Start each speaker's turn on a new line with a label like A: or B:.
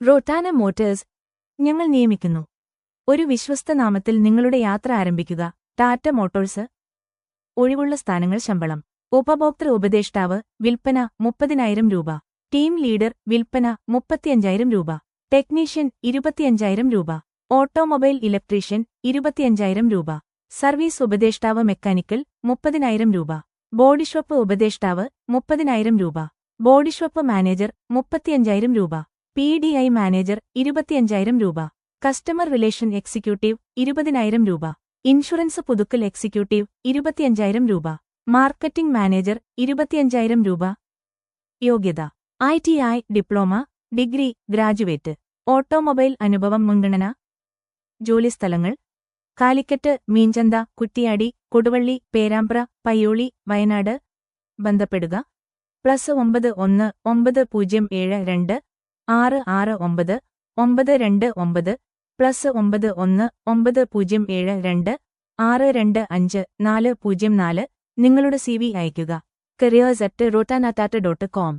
A: റോട്ടാന motors ഞങ്ങൾ നിയമിക്കുന്നു. ഒരു വിശ്വസ്ത നാമത്തിൽ നിങ്ങളുടെ യാത്ര ആരംഭിക്കുക. ടാറ്റ മോട്ടോഴ്സ്. ഒഴിവുള്ള സ്ഥാനങ്ങൾ ശമ്പളം. ഉപഭോക്തൃ ഉപദേഷ്ടാവ് വിൽപ്പന മുപ്പതിനായിരം രൂപ. ടീം ലീഡർ വിൽപ്പന മുപ്പത്തിയഞ്ചായിരം രൂപ. ടെക്നീഷ്യൻ ഇരുപത്തിയഞ്ചായിരം രൂപ. ഓട്ടോമൊബൈൽ ഇലക്ട്രീഷ്യൻ ഇരുപത്തിയഞ്ചായിരം രൂപ. സർവീസ് ഉപദേഷ്ടാവ് മെക്കാനിക്കൽ മുപ്പതിനായിരം രൂപ. ബോഡിഷോപ്പ് ഉപദേഷ്ടാവ് മുപ്പതിനായിരം രൂപ. ബോഡിഷോപ്പ് മാനേജർ മുപ്പത്തിയഞ്ചായിരം രൂപ. പി ഡി ഐ മാനേജർ ഇരുപത്തിയഞ്ചായിരം രൂപ. കസ്റ്റമർ റിലേഷൻ എക്സിക്യൂട്ടീവ് ഇരുപതിനായിരം രൂപ. ഇൻഷുറൻസ് പുതുക്കൽ എക്സിക്യൂട്ടീവ് ഇരുപത്തിയഞ്ചായിരം രൂപ. മാർക്കറ്റിംഗ് മാനേജർ ഇരുപത്തിയഞ്ചായിരം രൂപ. യോഗ്യത. I T I diploma degree graduate. Automobile അനുഭവം മുൻഗണന. ജോലിസ്ഥലങ്ങൾ. കാലിക്കറ്റ് മീഞ്ചന്ത കുറ്റിയാടി കൊടുവള്ളി പേരാമ്പ്ര പയ്യോളി വയനാട്. ബന്ധപ്പെടുക. പ്ലസ് ഒമ്പത് ഒന്ന് ഒമ്പത് പൂജ്യം ഏഴ് രണ്ട് ആറ് ആറ് ഒമ്പത് ഒമ്പത് രണ്ട് ഒമ്പത് പ്ലസ് ഒമ്പത് ഒന്ന് ഒമ്പത് പൂജ്യം ഏഴ് രണ്ട് ആറ് രണ്ട് അഞ്ച് നാല് പൂജ്യം നാല് നിങ്ങളുടെ സി വി അയയ്ക്കുക. കരിയേഴ്സ് അറ്റ് റോട്ടാനാത്താറ്റ് ഡോട്ട് കോം